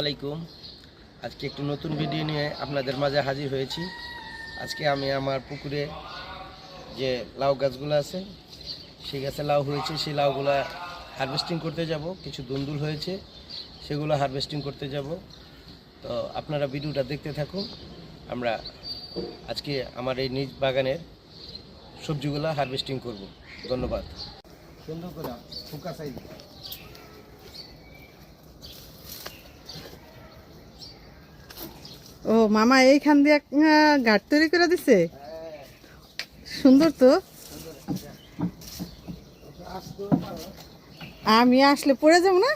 আলাইকুম। আজকে একটি নতুন ভিডিও নিয়ে আপনাদের মাঝে হাজির হয়েছি। আজকে আমি আমার পুকুরে যে লাউ গাছগুলো আছে, সেই গাছে লাউ হয়েছে, সেই লাউগুলা হারভেস্টিং করতে যাব। কিছু দুন্দুল হয়েছে, সেগুলো হারভেস্টিং করতে যাব। তো আপনারা ভিডিওটা দেখতে থাকুন। আমরা আজকে আমার এই নিজ বাগানের সবজিগুলো হারভেস্টিং করব। ধন্যবাদ। সুন্দর করে ফুকা ও মামা এইখান দিয়ে ঘাট তৈরি করে দিছে? সুন্দর তো। আমি আসলে পড়ে যাব না?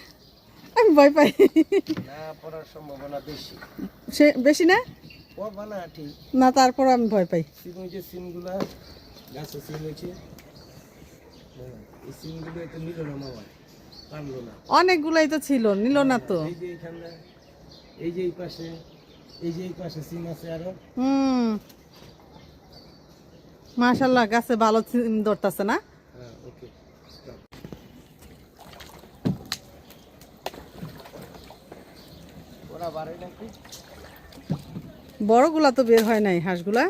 আমি ভয় পাই। পড়ার সম্ভাবনা বেশি। সে বেশি না? ও বানা ঠিক। না তারপর আমি ভয় পাই। অনেকগুলাই তো ছিল নিল না তো। এই যে এই পাশে এই যে এই পাশে সিম আছে আরও। হুম। মাশাল্লাহ গাছে ভালো সিম ধরতেছে না? হ্যাঁ ওকে। ওরা বাড়ে নাকি? বড়গুলা তো বের হয় নাই হাঁসগুলা?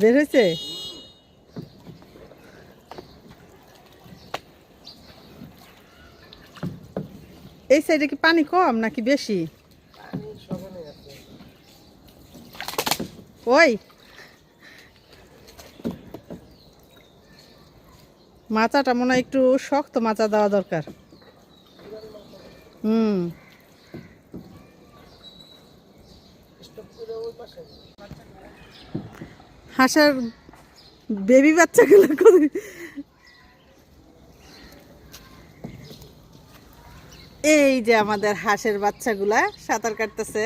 বের হয়েছে? এই সাইডে কি পানি কম নাকি বেশি? ওই। মাচাটা মনে হয় একটু শক্ত মাচা দেওয়া দরকার। হুম। হাঁসের বেবি বাচ্চাগুলো এই যে আমাদের হাঁসের বাচ্চাগুলা, সাঁতার কাটতেছে।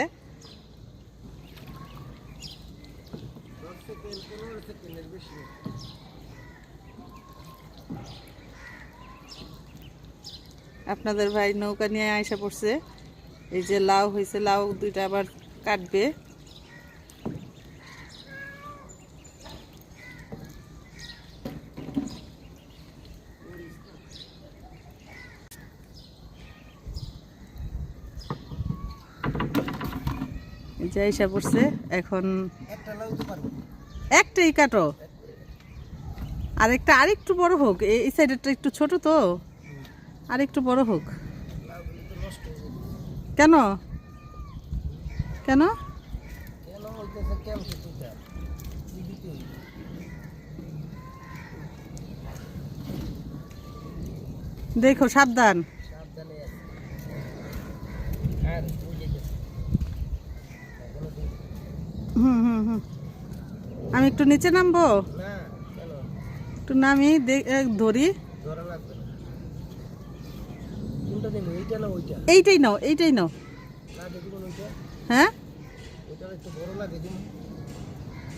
আপনাদের ভাই নৌকা নিয়ে আইসা পড়ছে। এই যে লাউ হয়েছে লাউ দুইটা আবার কাটবে। এই আয়সা পড়ছে, এখন একটা একটাই কাটো। আরেকটা, আরেকটু বড় হোক এই সাইডেরটা একটু ছোট তো। আরেকটু বড় হোক। কেন? কেন? দেখো, সাবধানে আছে আর ওই যে গেছে। এখনও দিন। হুম হুম হুম। আমি একটু নিচে নামবো? একটু নামি ধরি। এইটাই নাও এইটাই নাও। হ্যাঁ?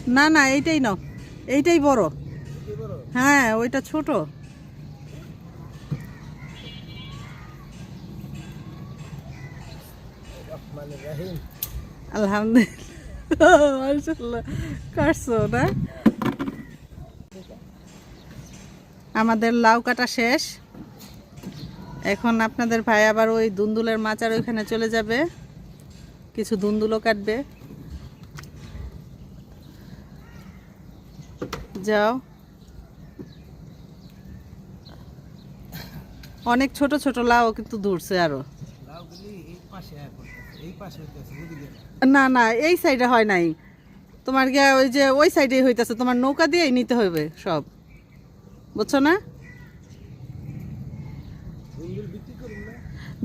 না না এইটাই নাও। এইটাই বড়। হ্যাঁ ওইটা ছোট। আলহামদুলিল্লাহ। আমাদের লাউ কাটা শেষ। এখন আপনাদের ভাই আবার ওই দুন্দুলের মাচার ওইখানে চলে যাবে। কিছু দুন্দুলও কাটবে। যাও। অনেক ছোট ছোট লাউ কিন্তু ধরছে আরও। লাউগুলি এই পাশে না না এই সাইডে হয় নাই। তোমার গিয়া ওই যে ওই সাইডে হইতেছে। তোমার নৌকা দিয়েই নিতে হবে সব। বুঝছ না?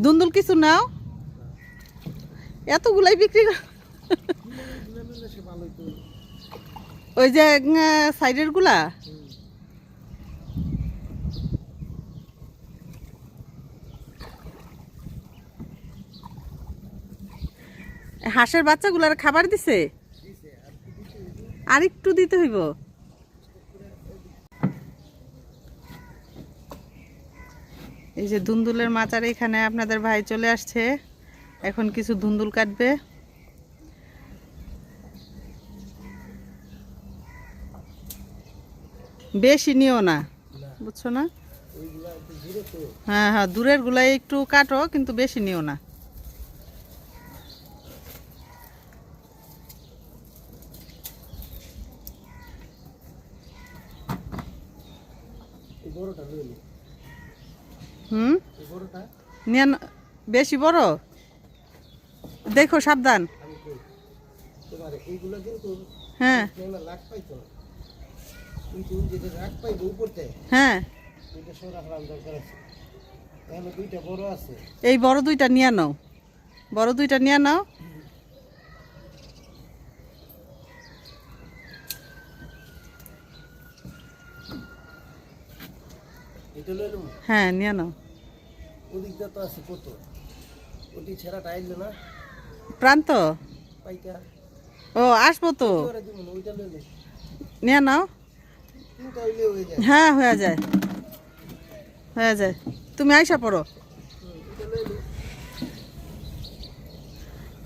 দুন্দুল কিছু নাও। এতগুলাই বিক্রি ওই যে সাইডেরগুলা? হাঁসের বাচ্চাগুলার খাবার দিছে? আর একটু দিতে হইব। এই যে ধুন্দুলের মাচার এখানে আপনাদের ভাই চলে আসছে। এখন কিছু ধুন্দুল কাটবে। বেশি নিও না, বুঝছ না? হ্যাঁ হ্যাঁ দূরের গুলাই একটু কাটো, কিন্তু বেশি নিও না। হুম? বেশি বড়? দেখো, সাবধান। হ্যাঁ। হ্যাঁ। এই বড় দুইটা নিয়ে নাও। বড় দুইটা নিয়ে নাও। হ্যাঁ নিয়ে নাও। ওদিকটা তো আছে কত? ওটি ছেঁড়াটা আইলো না? প্রান্ত? ও আসব তো। নিয়ে নাও। হয়ে হ্যাঁ যায়। হয়ে যায়। তুমি আইসা পড়ো।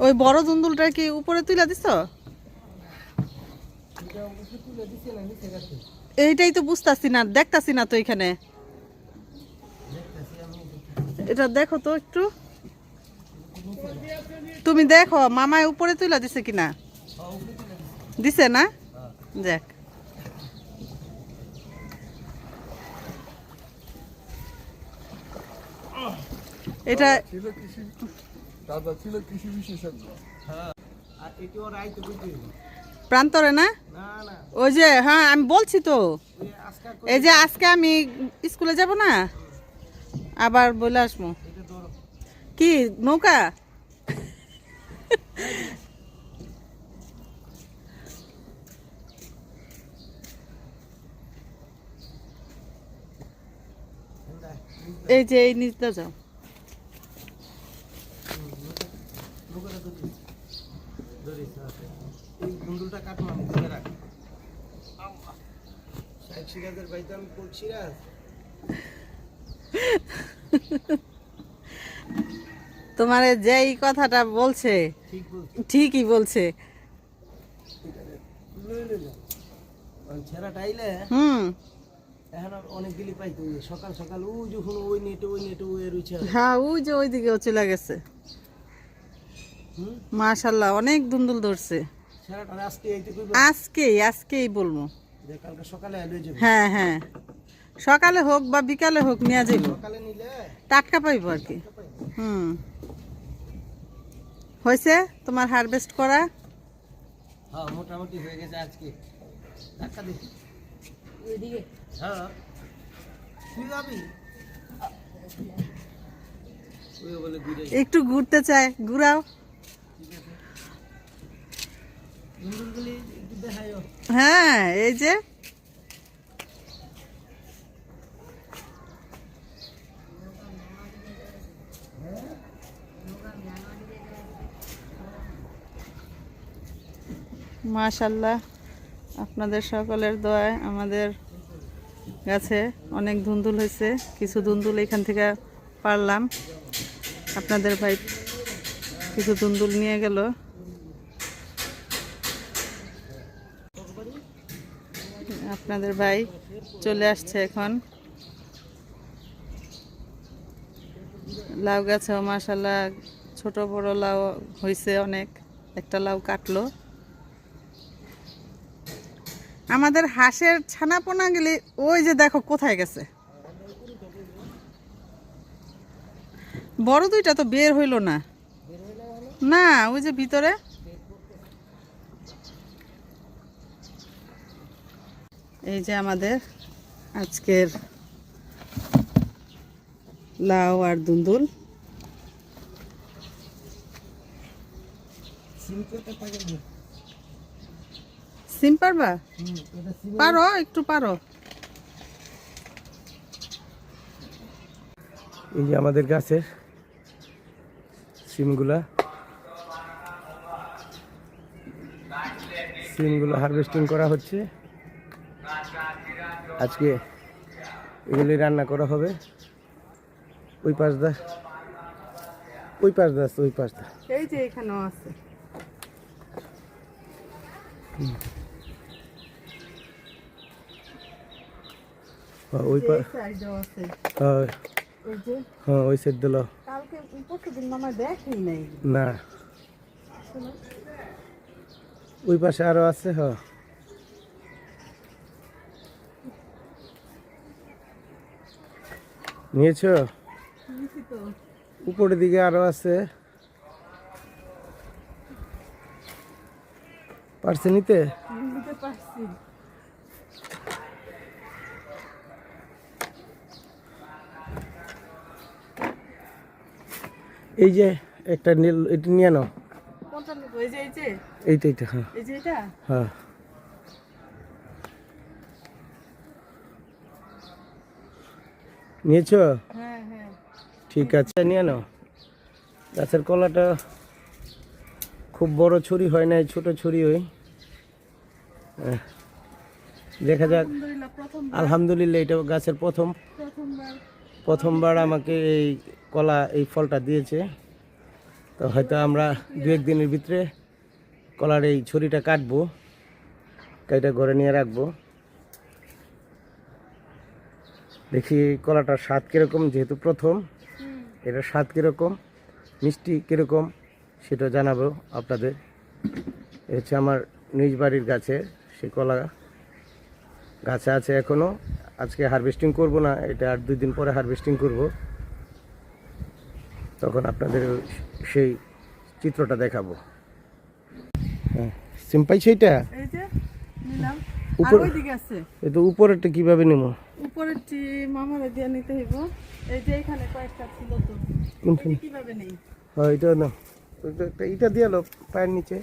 ওই বড় দুন্দুলটা কি উপরে তুলে দিছ গেছে। এইটাই তো বুঝতাছি না দেখতাছি না তো এখানে। এটা দেখো তো একটু। তুমি দেখো মামায় উপরে তুলে দিছে কিনা? দিছে না? দেখ এটা ছিল কৃষি দাদা ছিল কৃষি বিশেষজ্ঞ। হ্যাঁ আর এটি ওর আইতে প্রান্তরে না? ওই যে হ্যাঁ আমি বলছি তো। এই যে আজকে আমি স্কুলে যাব না? আবার বলে আসব। কি, নৌকা? এই যে, এই নিচটা যাও। লোকেরা ধরিস ধরিস আছে এই বন্ধুটা কাটবো আমি ধরে রাখ ষাট সিরাজের বাড়িতে আমি কোট সিরাজ তোমারে যেই কথাটা বলছে ঠিকই বলছে। হুম। সকাল সকাল ওই নেটে ওই নেটে হ্যাঁ ওই যে ওইদিকেও চলে গেছে। মাশাল্লাহ অনেক দুন্দুল ধরছে। আজকেই আজকেই বলব। সকালে হ্যাঁ হ্যাঁ। সকালে হোক বা বিকালে হোক নিয়ে যাইব। টাটকা পাইব আর কি। হুম। হয়েছে তোমার হারভেস্ট করা? হ্যাঁ মোটামুটি হয়ে গেছে আজকে। টাকা দে। হ্যাঁ। তুই যাবি? ওই বলে ঘুরে একটু ঘুরতে চায় ঘুরাও। হ্যাঁ এই যে মাশাল্লাহ। আপনাদের সকলের দোয়ায় আমাদের গাছে অনেক ধুন্দুল হয়েছে। কিছু ধুন্দুল এখান থেকে পারলাম। আপনাদের ভাই কিছু ধুন্দুল নিয়ে গেল। আপনাদের ভাই চলে আসছে এখন। লাউ গাছেও মাসাল্লাহ ছোট বড় লাউ হয়েছে অনেক। একটা লাউ কাটলো। আমাদের হাঁসের ছানাপোনা গেলে ওই যে দেখো কোথায় গেছে। বড় দুইটা তো বের হইল না। না, ওই যে ভিতরে। এই যে আমাদের আজকের লাউ আর দুন্দুল। করতে সিম পারবা? হুম এটা সিম পারো একটু পারো। এই যে আমাদের গাছের সিমগুলা। সিমগুলো হারভেস্টিং করা হচ্ছে। আজকে এগুলি রান্না করা হবে। ওই পাশ দা ওই পাশ দা ওই পাশ দা। এই যে এখানেও আছে। ওই হ্যাঁ, হ্যাঁ ওই সাইড দিল। নাই। না। ওই পাশে আরও আছে হ্যাঁ। নিয়েছ? উপরের দিকে আরও আছে। পারছে নিতে? এই যে একটা নীল এটা নিয়ে নাও। এইটা এইটা হ্যাঁ। এই যে এটা হ্যাঁ। নিয়েছো? হ্যাঁ হ্যাঁ। ঠিক আছে নিয়ে নাও। গাছের কলাটা খুব বড় ছুরি হয় না ছোট ছুরি হ্যাঁ। দেখা যাক। আলহামদুলিল্লাহ, এটা গাছের প্রথম। প্রথমবার আমাকে এই কলা, এই ফলটা দিয়েছে। তো হয়তো আমরা দু এক দিনের ভিতরে কলার এই ছুরিটা কাটবো, কেটে ঘরে নিয়ে রাখব। দেখি কলাটার স্বাদ কীরকম, যেহেতু প্রথম। এটার স্বাদ কীরকম, মিষ্টি কীরকম, সেটা জানাব আপনাদের। হচ্ছে আমার নিজ বাড়ির গাছে সেই কলা গাছে আছে এখনও। আজকে হারভেস্টিং করব না এটা আর দুই দিন পরে হারভেস্টিং করব। তখন আপনাদের সেই চিত্রটা দেখাবো। হ্যাঁ উপর- তো উপরেরটা কীভাবে নেব? উপরের মামারে দিয়ে নিতে হইব। এই যে এখানে কয়েকটা ছিল তো। এটা কীভাবে নেই? হ্যাঁ এটা না এটা দিয়ে পায়ের নিচে।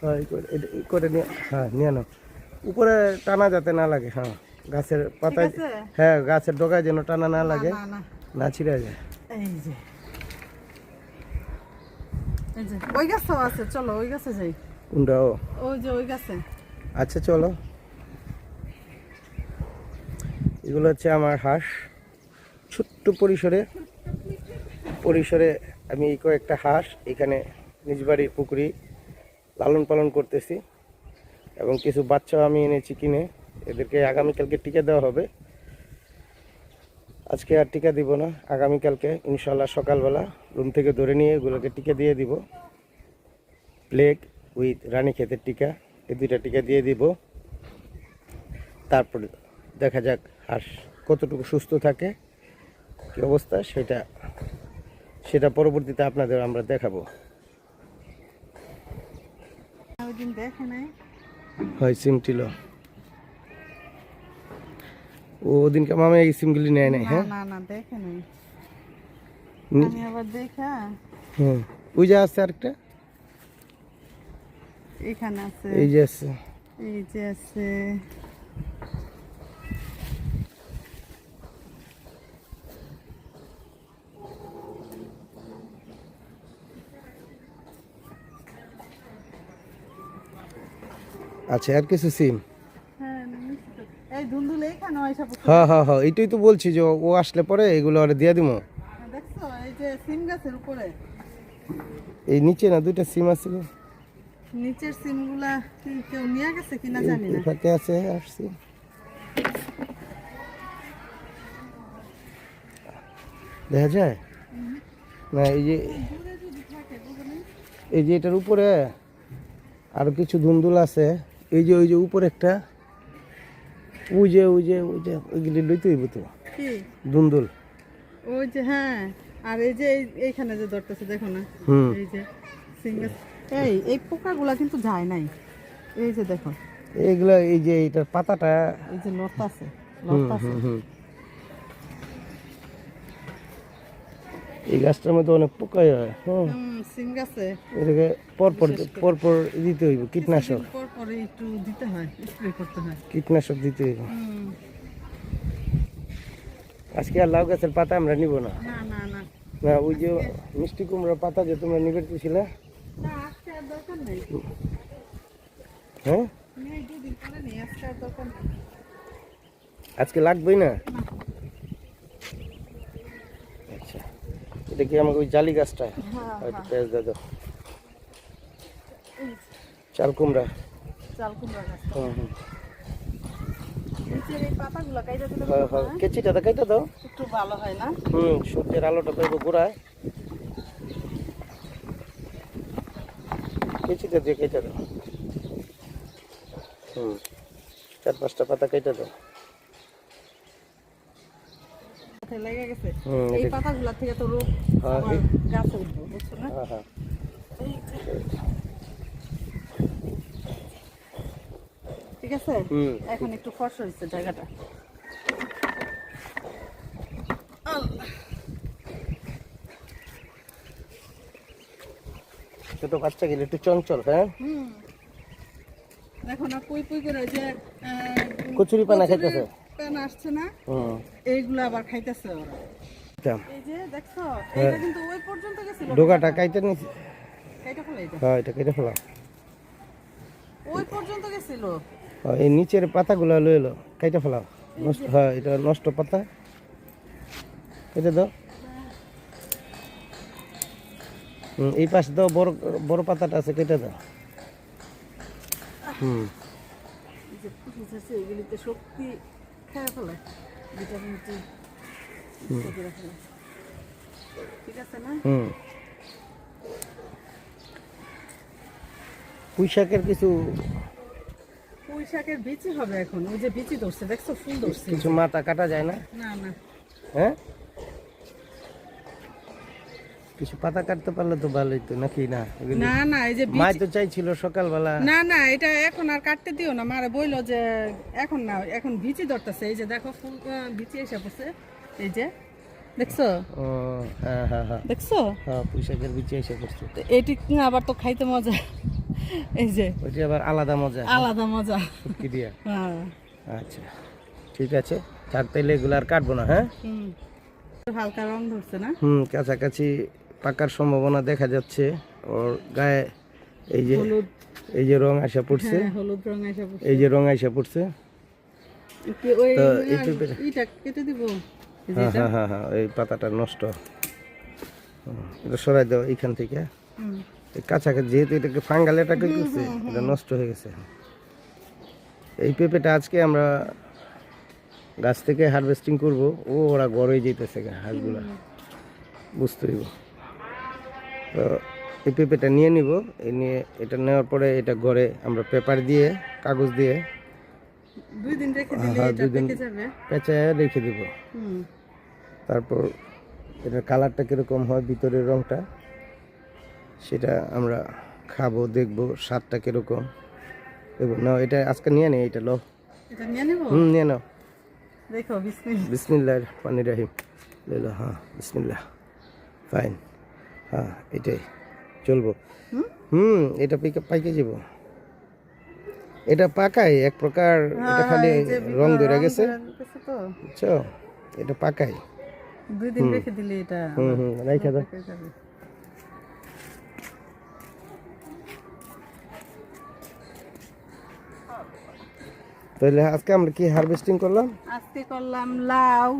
হ্যাঁ করে- করে নিয়ে হ্যাঁ নিয়ে নাও। উপরে টানা যাতে না লাগে হ্যাঁ। গাছের পাতায় হ্যাঁ গাছের ডগায় যেন টানা না লাগে না ছিঁড়ে যায়। এই যে। ওই গাছও আছে চলো ওই গাছে যাই। কোনটা ওই যে ওই গাছে। আচ্ছা চলো। এগুলো হচ্ছে আমার হাঁস। ছোট্ট পরিসরে পরিসরে আমি কয়েকটা হাঁস এখানে নিজ বাড়ির পুকুরি লালন পালন করতেছি। এবং কিছু বাচ্চাও আমি এনেছি কিনে। এদেরকে আগামীকালকে টিকা দেওয়া হবে। আজকে আর টিকা দিব না। আগামীকালকে ইনশাল্লাহ সকালবেলা রুম থেকে ধরে নিয়ে এগুলোকে টিকা দিয়ে দিব। প্লেগ উইথ রানী ক্ষেতের টিকা, এই দুইটা টিকা দিয়ে দিব। তারপর দেখা যাক হাঁস কতটুকু সুস্থ থাকে, কী অবস্থা সেটা সেটা পরবর্তীতে আপনাদের আমরা দেখাবো। দেখে নাই। হয় সিম টিল। ও ওদিনকে মামা এই সিমগুলি নেয় নাই হ্যাঁ? না না দেখে নাই। আমি আবার দেখা। হুম ওই যে আছে আরেকটা? এখানে আছে। এই যে আছে। এই যে আছে। আচ্ছা আর কিছু সিম? হ্যাঁ হ্যাঁ হ্যাঁ হ্যাঁ এইটাই তো বলছি যে ও- আসলে পরে এগুলো আর দিয়ে দিব এই নিচে না দুইটা সিম আছে। নিচের সিমগুলা কেউ নিয়ে গেছে কিনা জানি না। ফাঁকে আছে আসছি। দেখা যায়? না এই যে এই যে এটার উপরে আরও কিছু ধুন্দুল আছে। এই যে ওই যে উপরে একটা ওই যে ওই যে ওই যে ওইগুলি লইতে হইব তো? কি? ধুন্দুল ওই যে হ্যাঁ। আর এই যে এই- এইখানে যে ধরতেছে দেখো না? হুম। এই যে সিঙ্গেল এই এই পোকাগুলা কিন্তু যায় নাই। এই যে দেখো। এইগুলা এই যে এটার পাতাটা এই যে লতা আছে হুম লতা আছে হুম হুম এই গাছটার মধ্যে অনেক পোকাই হয় হ্যাঁ। হুম সিম গাছে। এটাকে পরপর পরপর দিতে হইব কীটনাশক। পর একটু দিতে হয় স্প্রে করতে হয়। কীটনাশক দিতে হইব। আজকে আর লাউ গাছের পাতা আমরা নিব না। না ওই যে মিষ্টি কুমড়োর পাতা যে তোমরা নিবে ছিলে হ্যাঁ? আজকে লাগবেই না আচ্ছা কি আমাকে ওই জালি গাছটা। হ্যাঁ হয়তো পেঁয়াজ চাল কুমড়া। চাল কুমড়া হুম হুম। হ্যাঁ হ্যাঁ। কেচিটা তো কেটে দাও। একটু ভালো হয় না? হুম সূর্যের আলোটা পাইব গোড়ায়। কেচিটা দিয়ে কেটে দাও। হুম চার পাঁচটা পাতা কেটে দাও। লেগে গেছে। এই পাতাগুলা থেকে তো রোগ হ্যাঁ, আবার এই- গাছে উঠবো বুঝছ না? হ্যাঁ হ্যাঁ। এই যে। ঠিক আছে? এখন একটু ফর্সা হয়েছে জায়গাটা। ছোট বাচ্চা গেলে একটু চঞ্চল হ্যাঁ? এখন পুই পুই করে যে কচুরি পানা খাইতেছে? পানা আসছে না এইগুলো আবার খাইতেছে ওরা। দাম। এই যে দেখছ হ্যাঁ। কিন্তু ওই পর্যন্ত গেছিল। ডোকাটা কাইতে নিছি। খাইতে ফেলে এটা হ্যাঁ এটা ওই পর্যন্ত গেছিল। হ্যাঁ, এই নিচের পাতাগুলো লয়ে এলো কেটে ফেলাও। নষ্ট হ্যাঁ এটা নষ্ট পাতা। কেটে দাও। এই পাশে দাও বড় বড় পাতাটা আছে কেটে দাও। হুম। শক্তি খেয়ে ফেলে ভিটামিন টি ঠিক আছে না? হুম। পুঁই শাকের কিছু পুঁইশাকের বিচি হবে এখন। ওই যে বিচি ধরছে দেখছ? ফুল ধরছে। কিছু মাথা কাটা যায় না? না না। হ্যাঁ? কিছু পাতা কাটতে পারলে তো ভালোই তো নাকি না? না না এই যে মাই তো চাইছিল সকালবেলা। না না এটা এখন আর কাটতে দিও না। মারে বইলো যে এখন না এখন বিচি ধরতেছে। এই যে দেখো ফুল বিচি এসে পড়ছে। এই যে দেখছ? হ্যাঁ হ্যাঁ হ্যাঁ। দেখছ? হ্যাঁ পুঁই শাকের এসে পড়ছে। এটি আবার তো খাইতে মজা। এই যে ওইটা আবার আলাদা মজা। আলাদা মজা। শুটকি দিয়া। হ্যাঁ। আচ্ছা ঠিক আছে। তার তাইলে এগুলো আর কাটবো না হ্যাঁ? হালকা রং ধরছে না? হুম কাছাকাছি পাকার সম্ভাবনা দেখা যাচ্ছে। ওর গায়ে এই যে এই যে রং আসা পড়ছে। হ্যাঁ রং এসে পড়ছে। এই যে রং আসা পড়ছে। তো এই যে হ্যাঁ হ্যাঁ হ্যাঁ হ্যাঁ এই পাতাটা নষ্ট। এটা সরাই দাও এইখান থেকে। এই কাছাকাছি যেহেতু এটাকে ফাঙ্গাল এটাকে করছে এটা নষ্ট হয়ে গেছে। এই পেঁপেটা আজকে আমরা গাছ থেকে হারভেস্টিং করব। ও ওরা গড়ে যেতেছে গা হাঁসগুলা। বুঝতে হইব। তো এই পেঁপেটা নিয়ে নিব। এই নিয়ে এটা নেওয়ার পরে এটা ঘরে আমরা পেপার দিয়ে কাগজ দিয়ে দুই দিন রেখে দিলে এটা। পেকে যাবে। পেঁচায় রেখে দেব। তারপর এটার কালারটা কীরকম হয় ভিতরের রংটা সেটা আমরা খাব দেখব স্বাদটা কীরকম। দেখব না এটা আজকে নিয়ে নেই এটা লো এটা নিয়ে নেব? হুম নিয়ে নাও। দেখো বিসমিল বিসমিল্লাহ পানি রাহিম। লেলো হ্যাঁ বিসমিল্লাহ। ফাইন। হ্যাঁ এটাই। চলবো। হুম? এটা পাইকে পাইকে যাব। এটা পাকাই এক প্রকার এটা খালি এই যে রং ধরে গেছে। বুঝছ এটা পাকাই। দুই দিন রেখে দিলে এটা হুম হুম রাইখা দাও। তাহলে আজকে আমরা কি হারভেস্টিং করলাম? আজকে করলাম লাউ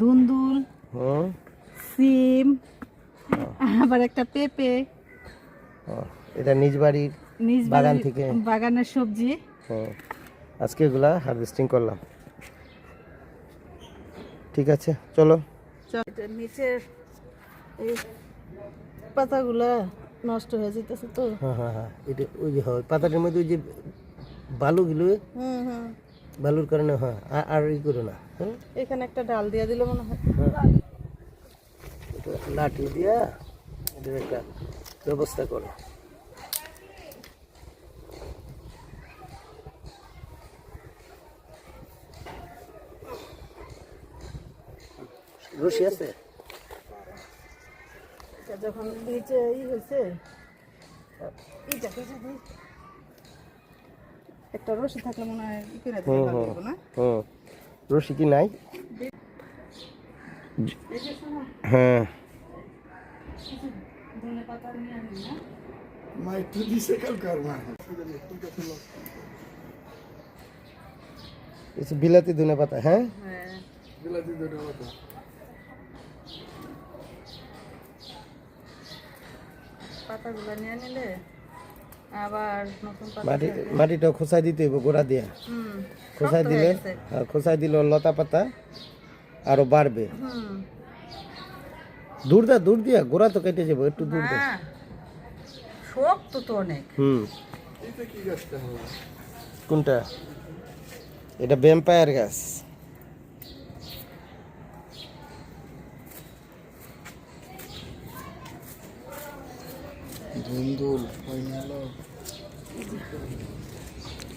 দুন্দুল সিম আবার একটা পেঁপে। এটা নিজ বাড়ির বাগান থেকে? বাগানের সবজি। আজকে এগুলা হারভেস্টিং করলাম। ঠিক আছে চলো। নিচের এই পাতাগুলা নষ্ট হয়ে যেতেছে তো। হ্যাঁ হ্যাঁ হ্যাঁ এটা ওই যে হয় পাতাটার মধ্যে ওই যে বালুগুলো হুম হুম। বালুর কারণে হয় আর ই করো না হ্যাঁ? এখানে একটা ডাল দিয়ে দিলে মনে হয়। হ্যাঁ। লাঠি দিয়া এটার একটা ব্যবস্থা করো। রশি আছে? যখন নিচে ই হয়েছে একটা রশি থাকলে মনে হয় রশি কি নাই? হ্যাঁ। ধনে পাতা বিলাতি ধনে পাতা হ্যাঁ? হ্যাঁ বিলাতি দুটো কথা পাতাগুলো নিয়ে নিলে আবার নতুন পাতা মাটি থাকবে। মাটিটা খোসাই দিতে হইব গোড়া দিয়ে। হুম খোসাই দিলে। হ্যাঁ, খোসাই দিলে লতা পাতা আরও বাড়বে। হুম। দূর দা দূর দিয়া গোড়া তো কেটে যাব একটু দূর দা। শক্ত তো অনেক। হুম। কোনটা? এটা ভ্যাম্পায়ার গাছ।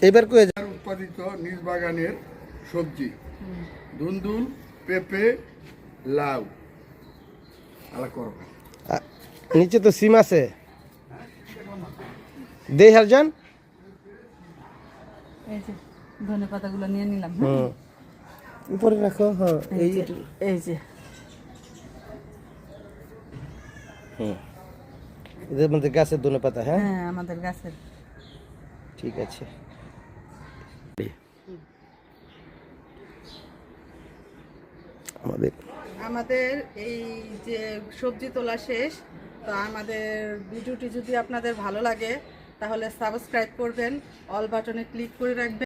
এবার কয়ে যা- উৎপাদিত নিজ বাগানের সবজি। ধুন্দুল পেঁপে লাউ। নিচে তো সিম আছে। দেই হারজান। এই যে ধনে পাতাগুলো নিয়ে নিলাম হ্যাঁ? হুম। উপরে রাখো হ্যাঁ এই এই যে এই যে। এদের মধ্যে গাছের ধনে পাতা হ্যাঁ? হ্যাঁ আমাদের গাছের ঠিক আছে। আমাদের আমাদের এই যে সবজি তোলা শেষ, তো আমাদের ভিডিওটি যদি আপনাদের ভালো লাগে, তাহলে সাবস্ক্রাইব করবেন, অল বাটনে ক্লিক করে রাখবেন।